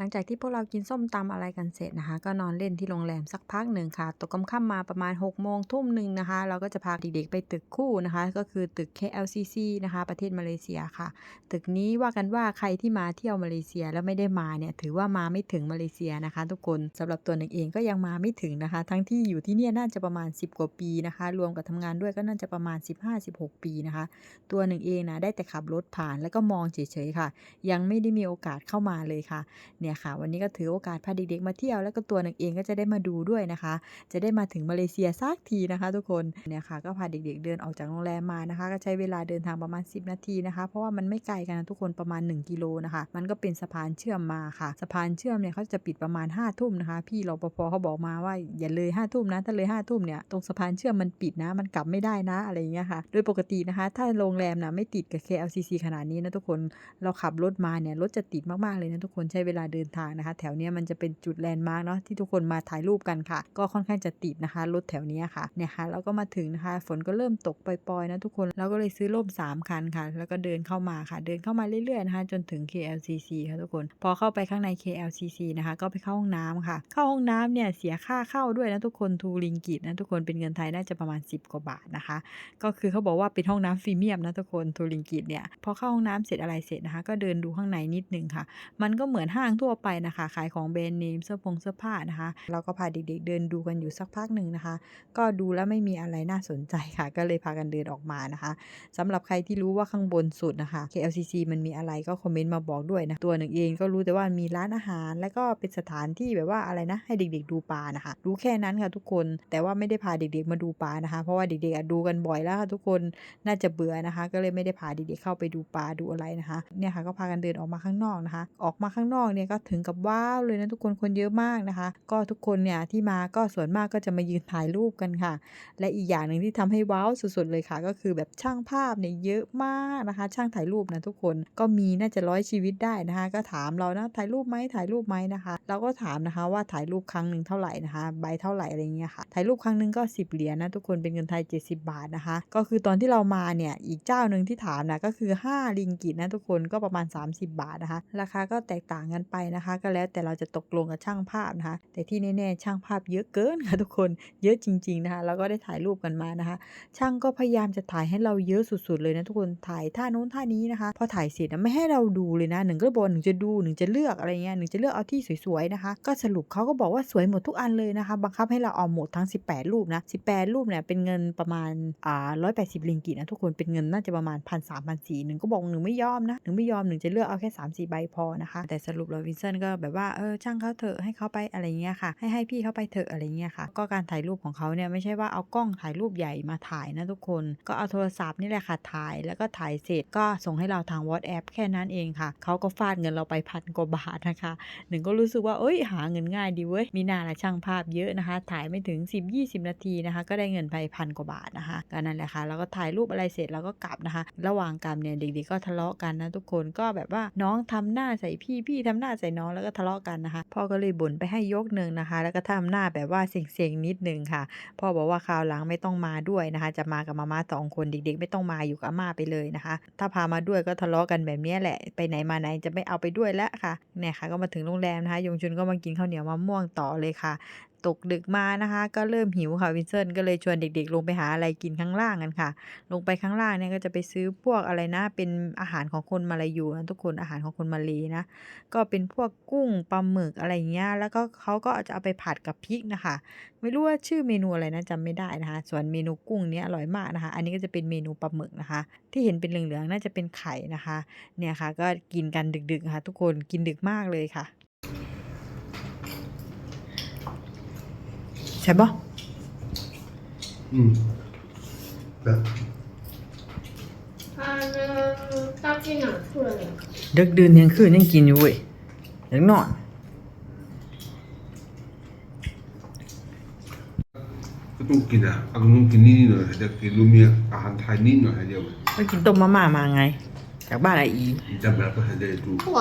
หลังจากที่พวกเรากินส้มตำอะไรกันเสร็จนะคะ ก็นอนเล่นที่โรงแรมสักพักหนึ่งค่ะ ตกค่ำมาประมาณ6กโมงทุ่มหนึ่งนะคะ เราก็จะพาเด็กๆไปตึกคู่นะคะ ก็คือตึก KLCC นะคะ ประเทศมาเลเซียค่ะ ตึกนี้ว่ากันว่าใครที่มาเที่ยวมาเลเซียแล้วไม่ได้มาเนี่ยถือว่ามาไม่ถึงมาเลเซียนะคะ ทุกคนสำหรับตัวหนึ่งเองก็ยังมาไม่ถึงนะคะ ทั้งที่อยู่ที่เนี่ยน่าจะประมาณ 10 กว่าปีนะคะ รวมกับทำงานด้วยก็น่าจะประมาณ 15-16 ปีนะคะ ตัวหนึ่งเองนะได้แต่ขับรถผ่านแล้วก็มองเฉยๆค่ะ ยังไม่ได้มีโอกาสเข้ามาเลยค่ะเนี่ยค่ะ วันนี้ก็ถือโอกาสพาเด็กๆมาเที่ยวแล้วก็ตัวหนึ่งเองก็จะได้มาดูด้วยนะคะ จะได้มาถึงมาเลเซียสักทีนะคะ ทุกคนเนี่ยค่ะ ก็พาเด็กๆเดินออกจากโรงแรมมานะคะ ก็ใช้เวลาเดินทางประมาณ 10 นาทีนะคะ เพราะว่ามันไม่ไกลกันนะทุกคนประมาณ 1 กิโลนะคะ มันก็เป็นสะพานเชื่อมมาค่ะ สะพานเชื่อมเนี่ยเขาจะปิดประมาณ5้าทุ่มนะคะ พี่รปภเขาบอกมาว่าอย่าเลย5้าทุ่มนะถ้าเลย5้าทุ่มเนี่ยตรงสะพานเชื่อมมันปิดนะ มันกลับไม่ได้นะอะไรอย่างเงี้ยค่ะ โดยปกตินะคะ ถ้าโรงแรมนะไม่ติดกับ KLCC ขนาดนี้นะทุกคนเราขับรถมาเนี่ยรถจะติดมากๆเลยนะทุกคนใช้เวลาเดินทางนะคะ แถวเนี้ยมันจะเป็นจุดแลนด์มาร์กเนาะที่ทุกคนมาถ่ายรูปกันค่ะ ก็ค่อนข้างจะติดนะคะ รถแถวเนี้ยค่ะเนี่ยค่ะเราก็มาถึงนะคะ ฝนก็เริ่มตกปล่อยๆนะทุกคนเราก็เลยซื้อร่ม3คันค่ะ แล้วก็เดินเข้ามาค่ะ เดินเข้ามาเรื่อยๆนะคะ จนถึง KLCC ค่ะทุกคน พอเข้าไปข้างใน KLCC นะคะ ก็ไปเข้าห้องน้ำค่ะ เข้าห้องน้ำเนี่ยเสียค่าเข้าด้วยนะทุกคนทูริงกิตนะทุกคนเป็นเงินไทยน่าจะประมาณ 10 กว่าบาทนะคะ ก็คือเขาบอกว่าเป็นห้องน้ำฟรีเมียมนะทุกคนทูริงกิตเนี่ยพอเข้าห้องน้ำเสร็จอะไรเสร็จนะคะ ก็เดินดูข้างในนิดนึงค่ะ มันก็เหมือนห้างทั่วไปนะคะ ขายของแบรนด์เนมเสื้อผงเสื้อผ้านะคะเราก็พาเด็กๆเดินดูกันอยู่สักพักหนึ่งนะคะ ก็ดูแล้วไม่มีอะไรน่าสนใจค่ะ ก็เลยพากันเดินออกมานะคะสำหรับใครที่รู้ว่าข้างบนสุดนะคะ KLCC มันมีอะไรก็คอมเมนต์มาบอกด้วยนะตัวหนึ่งเองก็รู้แต่ว่ามีร้านอาหาร แล้วก็เป็นสถานที่แบบว่าอะไรนะให้เด็ก ๆ ดูปลานะคะ รู้แค่นั้นค่ะทุกคนแต่ว่าไม่ได้พาเด็กๆมาดูปลานะคะ เพราะว่าเด็กๆดูกันบ่อยแล้วค่ะทุกคนน่าจะเบื่อนะคะ ก็เลยไม่ได้พาเด็กๆเข้าไปดูปลาดูอะไรนะคะเนี่ยค่ะก็พากันเดินออกมาข้างนอกนะคะ ออกมาข้างนอกเนี่ยก็ถึงกับว้าวเลยนะทุกคนคนเยอะมากนะคะ ก็ทุกคนเนี่ยที่มาก็ส่วนมากก็จะมายืนถ่ายรูปกันค่ะ และอีกอย่างหนึ่งที่ทำให้ว้าวสุดๆเลยค่ะ ก็คือแบบช่างภาพเนี่ยเยอะมากนะคะ ช่างถ่ายรูปนะทุกคนก็มีน่าจะร้อยชีวิตได้นะคะ ก็ถามเรานะถ่ายรูปไหมถ่ายรูปไหมนะคะ เราก็ถามนะคะว่าถ่ายรูปครั้งหนึ่งเท่าไหร่นะคะ ใบเท่าไหร่อะไรเงี้ยค่ะถ่ายรูปครั้งหนึ่งก็ 10 เหรียญนะทุกคนเป็นเงินไทย 70 บาทนะคะ ก็คือตอนที่เรามาเนี่ยอีกเจ้าหนึ่งที่ถามนะก็คือ 5 ลิงกิตนะทุกคนก็ประมาณ 30 บาทนะคะ ราคาก็แตกต่างกันไปนะคะ ก็แล้วแต่เราจะตกลงกับช่างภาพนะคะ แต่ที่แน่ๆช่างภาพเยอะเกินค่ะทุกคนเยอะจริง ๆนะคะแล้วก็ได้ถ่ายรูปกันมานะคะ ช่างก็พยายามจะถ่ายให้เราเยอะสุดๆเลยนะทุกคนถ่ายท่าโน้นท่านี้นะคะ พอถ่ายเสร็จนะไม่ให้เราดูเลยนะหนึ่งก็บอกหนึ่งจะดูหนึ่งจะเลือกอะไรเงี้ยหนึ่งจะเลือกเอาที่สวยๆนะคะ ก็สรุปเขาก็บอกว่าสวยหมดทุกอันเลยนะคะ บังคับให้เราเอาหมดทั้ง 18 รูปนะ18 รูปเนี่ยเป็นเงินประมาณอ่า180ลิงกิตนะทุกคนเป็นเงินน่าจะประมาณพันสามพันสี่หนึ่งก็บอกหนึ่งไม่ยอมนะหนึ่งไม่ยอมหนึ่งจะเลือกเอาแค่3 4ใบพอนะคะ แต่สรุปแล้ววินเซนต์ก็แบบว่าเออช่างเขาเถอะให้เขาไปอะไรเงี้ยค่ะ ให้ให้พี่เขาไปเถอะอะไรเงี้ยค่ะ ก็การถ่ายรูปของเขาเนี่ยไม่ใช่ว่าเอากล้องถ่ายรูปใหญ่มาถ่ายนะทุกคน ก็เอาโทรศัพท์นี่แหละค่ะถ่ายแล้วก็ถ่ายเสร็จก็ส่งให้เราทาง WhatsApp แค่นั้นเองค่ะเขาก็ฟาดเงินเราไปพันกว่าบาทนะคะหนึ่งก็รู้สึกว่าเอ้ยหาเงินง่ายดีเว้ยมีหนาละช่างภาพเยอะนะคะ ถ่ายไม่ถึง 10-20 นาทีนะคะ ก็ได้เงินไปพันกว่าบาทนะคะก็นั่นแหละค่ะแล้วก็ถ่ายรูปอะไรเสร็จแล้วก็กลับนะคะ ระหว่างกลับเนี่ยเด็กๆก็ทะเลาะกันนะทุกคนก็แบบว่าน้องทำหน้าใส่พี่พี่ทำหน้าใส่น้องแล้วก็ทะเลาะกันนะคะ พ่อก็เลยบ่นไปให้ยกหนึ่งนะคะ แล้วก็ทำหน้าแบบว่าเสียงๆนิดนึงค่ะ พ่อบอกว่าคราวหลังไม่ต้องมาด้วยนะคะ จะมากับมาม่าสองคนเด็กๆ ไม่ต้องมาอยู่กับอาม่าไปเลยนะคะ ถ้าพามาด้วยก็ทะเลาะกันแบบนี้แหละ ไปไหนมาไหนจะไม่เอาไปด้วยแล้วค่ะเนี่ยค่ะ ก็มาถึงโรงแรมนะคะ ยงชุนก็มากินข้าวเหนียวมะม่วงต่อเลยค่ะ ตกดึกมานะคะ ก็เริ่มหิวค่ะวินเซนต์ก็เลยชวนเด็กๆ ลงไปหาอะไรกินข้างล่างกันค่ะ ลงไปข้างล่างเนี่ยก็จะไปซื้อพวกอะไรนะ เป็นอาหารของคนมาลายูนะทุกคนอาหารของคนมาเลนะ ก็เป็นพวกกุ้งปลาหมึกอะไรเงี้ยแล้วก็เขาก็จะเอาไปผัดกับพริกนะคะ ไม่รู้ว่าชื่อเมนูอะไรนะจำไม่ได้นะคะ ส่วนเมนูกุ้งเนี้ยอร่อยมากนะคะ อันนี้ก็จะเป็นเมนูปลาหมึกนะคะ ที่เห็นเป็นเหลืองๆน่าจะเป็นไข่นะคะ เนี่ยค่ะ ก็กินกันดึกๆค่ะ ทุกคนกินดึกมากเลยค่ะ ช่ปะ อืมแบบ 他那大剧场出了两个， ดึกดื่นเที่ยงคืนยังกินอยู่เว้ยยังนอน ก็ต้องกินอ่ะเอาต้องกินนิดหน่อยเดี๋ยวกินลูเมียอาหารไทยนิดหน่อยเดียว ไปกินต้มมาม่ามาไง จากบ้านไออี จำแล้วก็ให้ได้ดู 我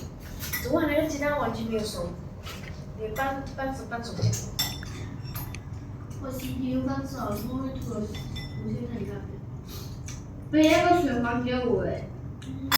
这样完全没有熟你拌拌吃拌吃不我今天有饭吃了怎么会吐了我先看一下别个水还给我哎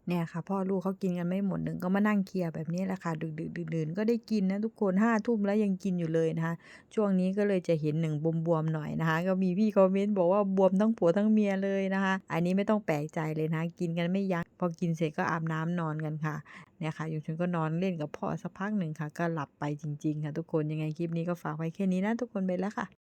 เนี่ยค่ะพ่อลูกเขากินกันไม่หมดหนึ่งก็มานั่งเคลียร์แบบนี้แหละค่ะดึกดึกดื่นดื่นก็ได้กินนะทุกคนห้าทุ่มแล้วยังกินอยู่เลยนะคะช่วงนี้ก็เลยจะเห็นหนึ่งบวมๆหน่อยนะคะก็มีพี่คอมเมนต์บอกว่าบวมทั้งผัวทั้งเมียเลยนะคะอันนี้ไม่ต้องแปลกใจเลยนะะกินกันไม่ยั้งพอกินเสร็จก็อาบน้ำนอนกันค่ะเนี่ยค่ะอยู่ชนก็นอนเล่นกับพ่อสักพักหนึ่งค่ะ ก็หลับไปจริง ๆ ค่ะ ทุกคนยังไงคลิปนี้ก็ฝากไว้แค่นี้นะทุกคนไปแล้วค่ะ